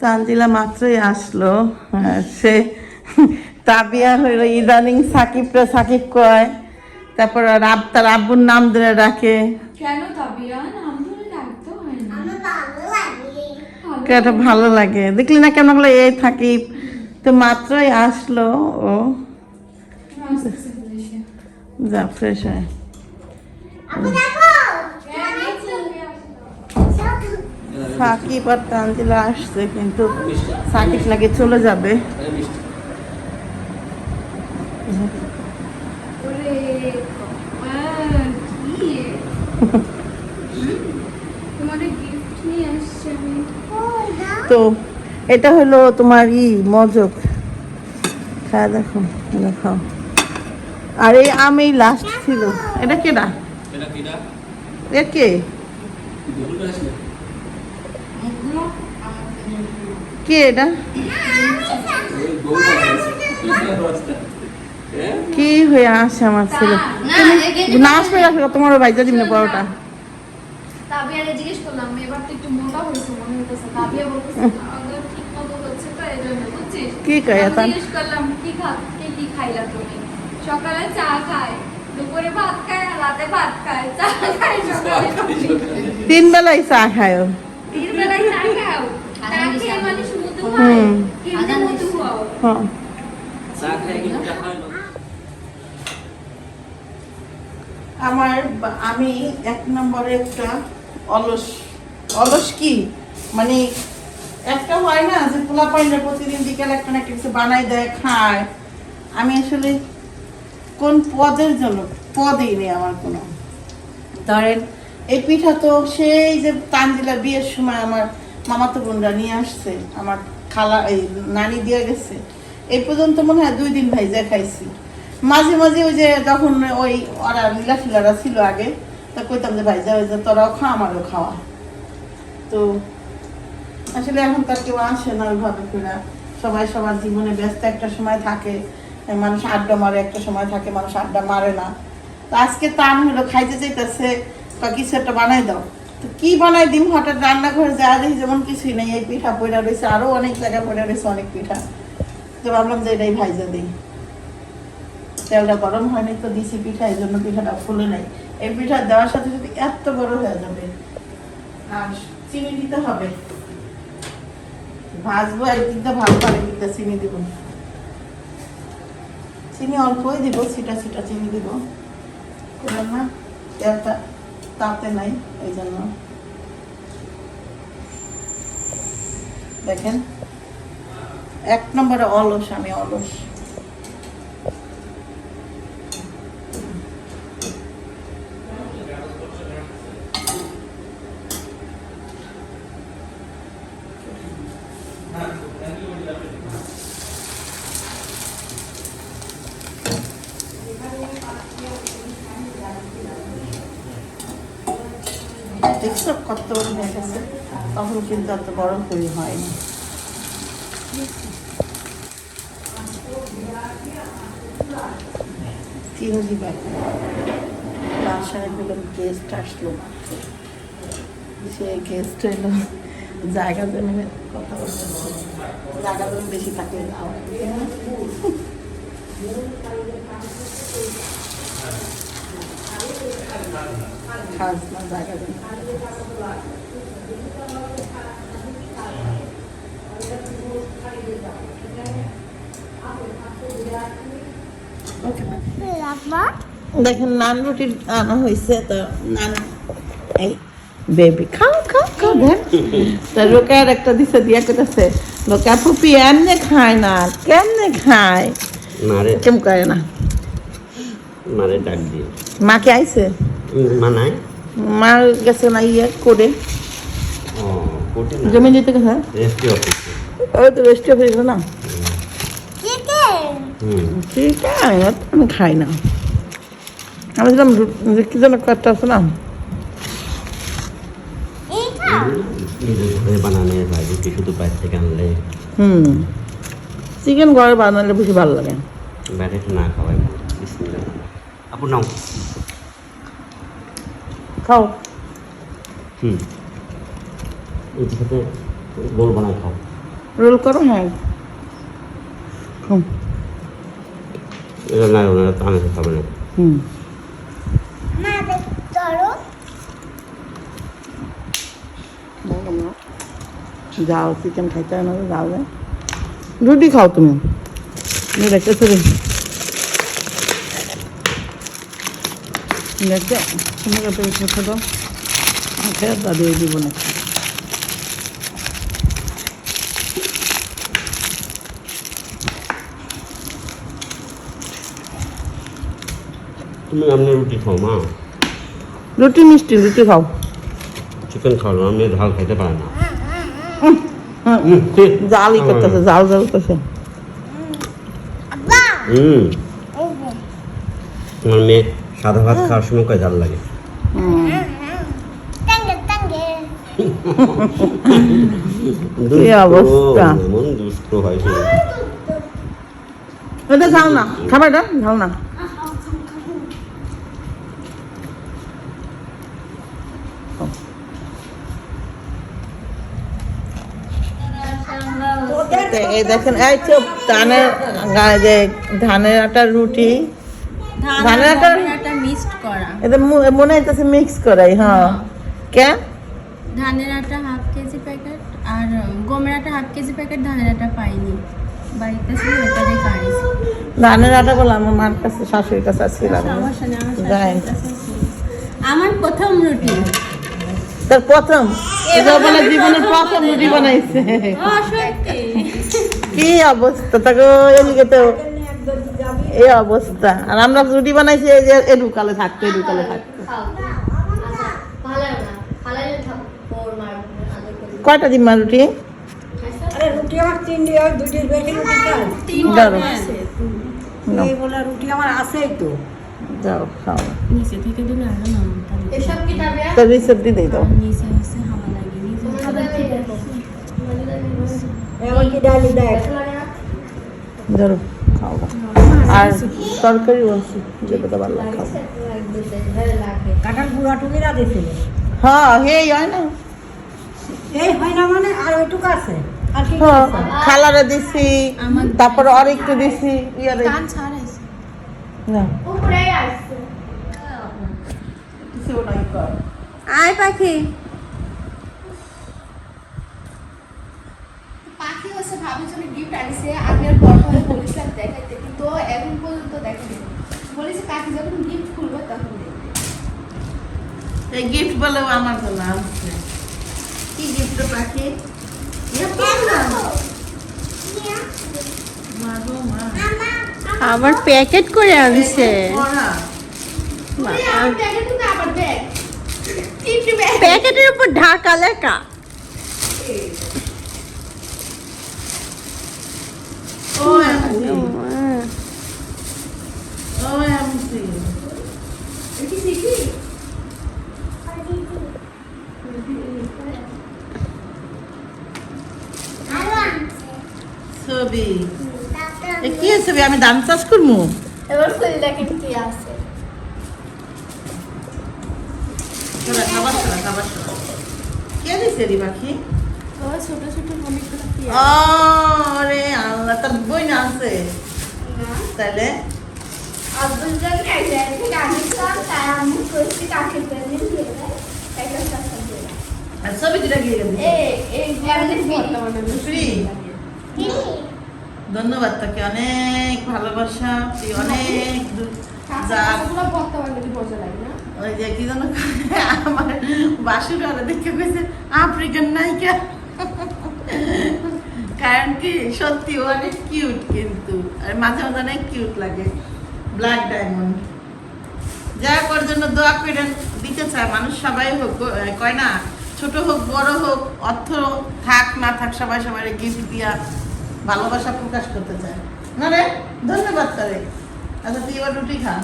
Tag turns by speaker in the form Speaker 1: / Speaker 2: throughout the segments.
Speaker 1: তানজিলা মাত্রই আসলো। হ্যাঁ, সে তাবিয়া হইল ইদানিং সাকিবটা সাকিব কয় তারপর আর আব তার আব্বুর নাম ধরে ডাকে।
Speaker 2: কেন তাবিয়ান আমদুল ডাকতে হয় না। ভালো
Speaker 1: লাগে। দেখলি না কেমন হলো এই থাকি তো মাত্রই আসলো ও। যা ফ্রেশ হয়। সাকিব আর তানজিলা আসছে কিন্তু সাকিব নাকি চলে যাবে। তো এটা হলো তোমার ই মজক। খাওয়া দেখো খাও আর এই আম এই লাস্ট ছিল। এটা কেডা?
Speaker 3: এটা
Speaker 1: কে? কে এটা? কি হয়ে আসে আমার ছেলে? না আসবে রাখো তোমার ভাইজা দিন পরোটা। কি কয়
Speaker 2: সকালে চা খায় দুপুরে ভাত খায় রাতে ভাত খায় চা খায় সকালে।
Speaker 1: তিন বেলায় চা খায় আমার আমি এক নম্বরে একটা অলস অলস কি? মানে একটা হয় না যে পোলা পাইলে প্রতিদিন বিকেল একটা না কিছু বানাই দেয়, খায়। আমি আসলে কোন পদের জন্য, পদেই নেই আমার কোনো। ধরেন এই পিঠা তো সেই যে তানজিলার বিয়ের সময় আমার মামাতো বোনরা নিয়ে আসছে, আমার খালা, এই নানি দিয়ে গেছে। এই পর্যন্ত মনে হয় দুই দিন ভাইজা খাইছি। মাঝে মাঝে ওই যে যখন ওই ওরা লীলা ফিলারা ছিল আগে, তা কইতাম যে ভাইজা ভাইজা তোরাও খা, আমারও খাওয়া। তো আসলে এখন তার কেউ আসে না ওইভাবে করে সবাই সবার জীবনে ব্যস্ত একটা সময় থাকে, মানুষ আড্ডা মারে, একটা সময় থাকে মানুষ আড্ডা মারে না। তো আজকে তান হলো, খাইতে চাইতেছে বা কিছু একটা বানাই দাও? তো কি বানাই দিম? হঠাৎ রান্নাঘরে যা দেখি যেমন কিছুই নেই। এই পিঠা পয়লা রয়েছে, আরও অনেক জায়গায় পয়লা রয়েছে অনেক পিঠা। তো ভাবলাম যে এটাই ভাইজা দিই। তেলটা গরম হয়নি তো দিছি পিঠা, এই জন্য পিঠাটা ফুলে নাই। এই পিঠা দেওয়ার সাথে সাথে এত বড় হয়ে যাবে। আর চিনি দিতে হবে। ভাজবো একদিকটা ভালো আর একদিকটা চিনি দিব। চিনি অল্পই দিব, ছিটা ছিটা চিনি দিব। না, তেলটা তাতে নাই এই জন্য দেখেন এক নম্বরে অলস আমি অলস। দেখছ কত বড় হয়ে গেছে তখন কিন্তু এত বড় তৈরি হয়নি। চিনি দিবে বাসায় গেস্ট আসলো। সে গেস্ট এলো জায়গা জমি কথা বলতে জায়গা বেশি থাকলে দাও খাস না জায়গা দেখেন নান রুটি আনা হয়েছে তো নান এই বেবি খাও খাও খাও দেখ। তা রোকার একটা দিছে দিয়া কেটেছে লোকা ফুপি এমনে খায় না কেমনে খায়?
Speaker 4: মারে।
Speaker 1: কেম করে না?
Speaker 4: মারে ডাক দিয়ে।
Speaker 1: মাকে আইছে?
Speaker 4: মানায়?
Speaker 1: মা গেছে না ইয়ে করে জমি দিতে গেছে?
Speaker 4: Registry office.
Speaker 1: ওই তো রেস্ট অফিস না আছে আমি খাই না। আমি ছিলাম যে কি যেন কষ্ট আছে না? হুম। চিকেন ঘরে বানালে বেশি ভালো লাগে।
Speaker 4: বাইরে না খাওয়াই। আপু নাও।
Speaker 1: খাও।
Speaker 4: হুম। এর সাথে গোল বানায় খাও।
Speaker 1: রোল করো হ্যাঁ। হুম
Speaker 4: এটা না ওনারা তো আনাতে খাবে না
Speaker 1: হুম। যাও চিকেন খাইতে না যাও রুটি খাও তুমি। রেখে ফেলে দেখো সুন্দর করে ছোট ছোট খেয়ে দাদি দিব না।
Speaker 4: তুমি আপনি রুটি খাও মা।
Speaker 1: রুটি মিষ্টি রুটি খাও।
Speaker 4: চিকেন খাও না আপনি ঝাল খাইতে পারে না।
Speaker 1: হুম, জালই করতেছে জাল জাল করতেছে।
Speaker 4: হুম আমার মেয়ে সাদা ভাত খাওয়ার সময় কয় ঝাল লাগে?
Speaker 1: অবস্থা?
Speaker 4: এমন দুষ্ট হয়
Speaker 1: এটা ঝাল না। খাবারটা ঝাল না। এই দেখেন এই তো ধানের ধানের আটার রুটি। ধানের আটার
Speaker 5: একটা মিক্সড করা।
Speaker 1: এটা মনে হইতেছে মিক্স করাই হ্যাঁ। কে?
Speaker 5: ধানের আটা হাফ কেজি প্যাকেট আর গমের আটা হাফ কেজি প্যাকেট ধানের আটা পাইনি। বাড়িতে ছিল ওটারই
Speaker 1: ধানের আটা বলে আমার মার কাছে শাশুড়ির কাছে ছিলাম
Speaker 5: আমার
Speaker 1: যাই।
Speaker 5: শাশুড়ির আমার প্রথম রুটি।
Speaker 1: তার প্রথম? এটা জীবনের প্রথম রুটি বানাইছে। কি অবস্থা? তাকে এদিকে তো এই অবস্থা। আর আমরা রুটি বানাইছি এই যে এডুকালে থাকতো এডুকালে থাকতো। কয়টা দিন মা রুটি?
Speaker 6: আরে রুটি আমার তিন দিয়ে দুটির বেশি রুটি। চাই
Speaker 1: ধরো নাও, আরও তরকারি বলছি যেটা ভালো লাগে
Speaker 6: কাঁঠাল গুঁড়া টুকিরা দিছিল
Speaker 1: হ্যাঁ হেই হয় না।
Speaker 6: এই হয় না মানে আর ওইটুকু আছে। আর কি
Speaker 1: হ্যাঁ
Speaker 6: আছে?
Speaker 1: খালারে দিছি তারপর আর একটু দিছি ইয়ারে। না।
Speaker 5: আয় পাখি।
Speaker 2: পাখি হচ্ছে ভাবির জন্য গিফট আনিছে। আমি আর বড় হয়ে বলেছিলাম দেখাইতে কিন্তু ও এখন পর্যন্ত দেখাইনি বলেছে কাকি যখন গিফট খুলবে তখন দেখবে
Speaker 1: এই গিফট বলেও আমার জন্য আনছে কি গিফট পাখি? মা গো মা।
Speaker 5: আবার প্যাকেট করে আনছে। প্যাকেটের উপর ঢাকা লেখা।
Speaker 1: ও এমসি ও এমসি
Speaker 2: কি শিখি
Speaker 1: ছবি? এ কি ছবি? আমি ধান চাষ করব
Speaker 2: এবার খুলে দেখেন কি আছে?
Speaker 1: খাবার খাবার কে দিছে রে পাখি?
Speaker 2: ছোট ছোট অনেকগুলো কি
Speaker 1: ও আল্লাহ তার বই না আছে? তাহলে?
Speaker 2: আব্দুল জান তাই আমি কাকির জন্য দিয়ে দেয়
Speaker 1: ছবি
Speaker 2: এই এই
Speaker 1: ফ্রি ধন্যবাদ তাকে অনেক ভালোবাসা তুই অনেক ওই যে কি যেন আমার বাসুর আরও দেখে আফ্রিকান নায়িকা। কারণ কি সত্যি ও অনেক কিউট কিন্তু আর মাঝে মাঝে অনেক কিউট লাগে ব্ল্যাক ডায়মন্ড যা করার জন্য দোয়া করে দিতে চায় মানুষ সবাই হোক কয় না ছোট হোক বড় হোক অর্থ থাক না থাক সবাই সবাই গিফট দিয়া ভালোবাসা প্রকাশ করতে চায়। না রে ধন্যবাদ করে আচ্ছা তুই এবার রুটি খা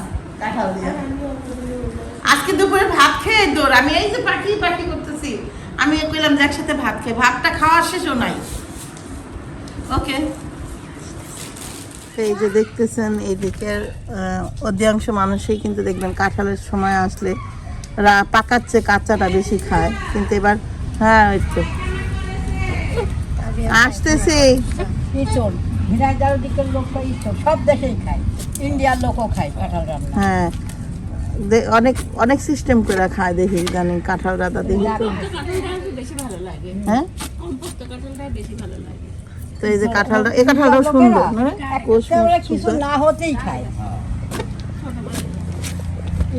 Speaker 1: কাঁঠাল দিয়া। আজকে দুপুরে ভাত খেয়ে দৌড়। আমি এই যে পাখি পাখি করতেছি আমি কইলাম যে একসাথে ভাত খেয়ে। ভাতটা খাওয়ার শেষও নাই। ওকে। এই যে দেখতেছেন এইদিকের আহ, অধিকাংশ মানুষই কিন্তু দেখবেন কাঁঠালের সময় আসলে রা পাকাচ্ছে কাঁচাটা বেশি খায়। কিন্তু এবার হ্যাঁ আসতেছি।
Speaker 6: ইচল ঝিনাইদার দিকের লোক তো ইচল সব দেশেই খায়। ইন্ডিয়ার লোকও খায় কাঁঠাল রান্না।
Speaker 1: হ্যাঁ। অনেক অনেক সিস্টেম করে খায় দেখি জানি কাঁঠাল রাতা দেখি। হ্যাঁ? তো এই যে কাঁঠালটা এই কাঁঠালটাও সুন্দর না
Speaker 6: কিছু না হতেই খায়।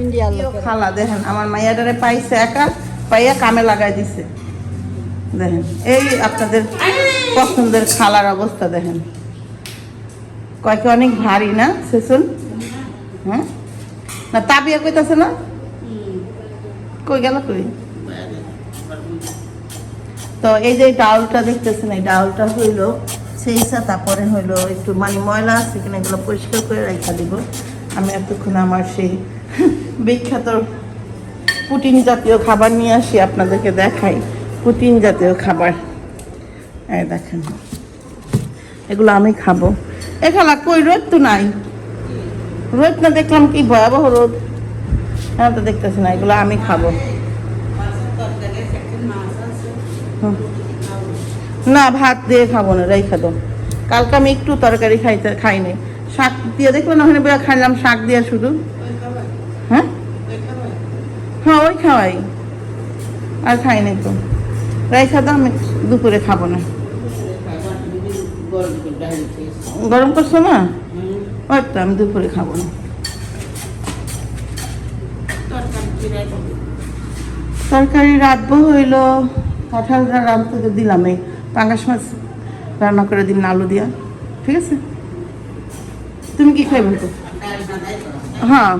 Speaker 6: ইন্ডিয়ার লোক
Speaker 1: খালা দেখেন আমার মাইয়াটারে পাইছে একা পাইয়া কামে লাগাই দিছে। দেখেন এই আপনাদের পছন্দের খালার অবস্থা দেখেন। কয়েকে অনেক ভারী না, সেসুন? হ্যাঁ? না, তাবিয়া কইতাছে না? কই গেল কই? তো এই যে ডাউলটা দেখতেছেন, এই ডাউলটা হইল সেই সাথে তারপরে হইল একটু মানে ময়লা আছে কিনা এগুলো পরিষ্কার করে রেখা দিব। আমি এতক্ষণ আমার সেই বিখ্যাত পুটিন জাতীয় খাবার নিয়ে আসি, আপনাদেরকে দেখাই। পুটিন জাতীয় খাবার। এই দেখেন। এগুলো আমি খাব। এখানে কই, রোদ তো নাই। রোদ না দেখলাম কি ভয়াবহ রোদ। হ্যাঁ তো দেখতেছি না, এগুলো আমি খাব। না, ভাত দিয়ে খাব না, রেখে দো কালকে আমি একটু তরকারি খাইতে খাইনি। শাক দিয়ে দেখল না ওখানে বেড়া খাইলাম শাক দিয়ে শুধু। হ্যাঁ? হ্যাঁ ওই খাওয়াই। আর খাইনি তো। রেখে দাও, আমি দুপুরে খাব না। গরম করছ না ওই তো আমি দুপুরে খাব না। তরকারি রাঁধবো হইল কাঁঠালটা রাঁধতে তো দিলাম এই পাঙ্গাস মাছ রান্না করে দিন আলু দিয়া। ঠিক আছে? তুমি কি খাইবে? তো হ্যাঁ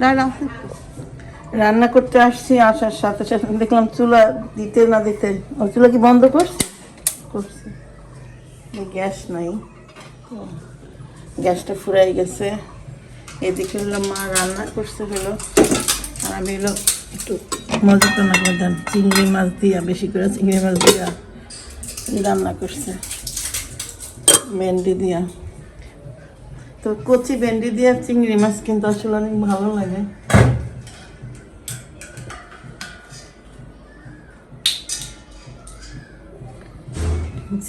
Speaker 1: ডাল আছে রান্না করতে আসছি আসার সাথে সাথে। দেখলাম চুলা দিতে না দিতে ও চুলা কি বন্ধ করছে? করছে। গ্যাস নাই। গ্যাসটা ফুরাই গেছে। এদিকে হলো মা রান্না করছে হলো। আর আমি হলো একটু মজা রান্না করে দেন, চিংড়ি মাছ দিয়া, বেশি করে চিংড়ি মাছ দিয়া রান্না করছে। ভেন্ডি দিয়া। তো কচি ভেন্ডি দিয়া চিংড়ি মাছ কিন্তু আসলে অনেক ভালো লাগে।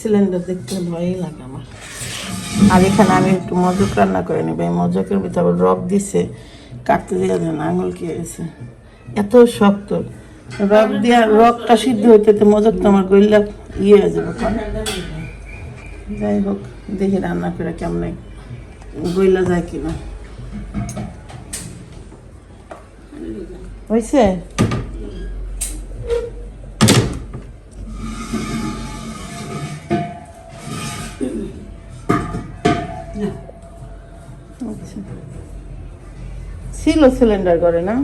Speaker 1: সিলিন্ডার দেখতে ভয়ই লাগে আমার। আর এখানে আমি একটু মজক রান্না করে নিব। এই মজকের ভিতরে আবার রক দিছে, কাটতে দিয়ে দেন আঙুল কে এত শক্ত। রক দিয়া রকটা সিদ্ধ হইতে তো মজক তো আমার গইলা ইয়ে হয়ে যাবে যাই হোক, দেখি রান্না করে কেমন গইলা যায় কিনা। হয়েছে ছিল সিলিন্ডার করে না?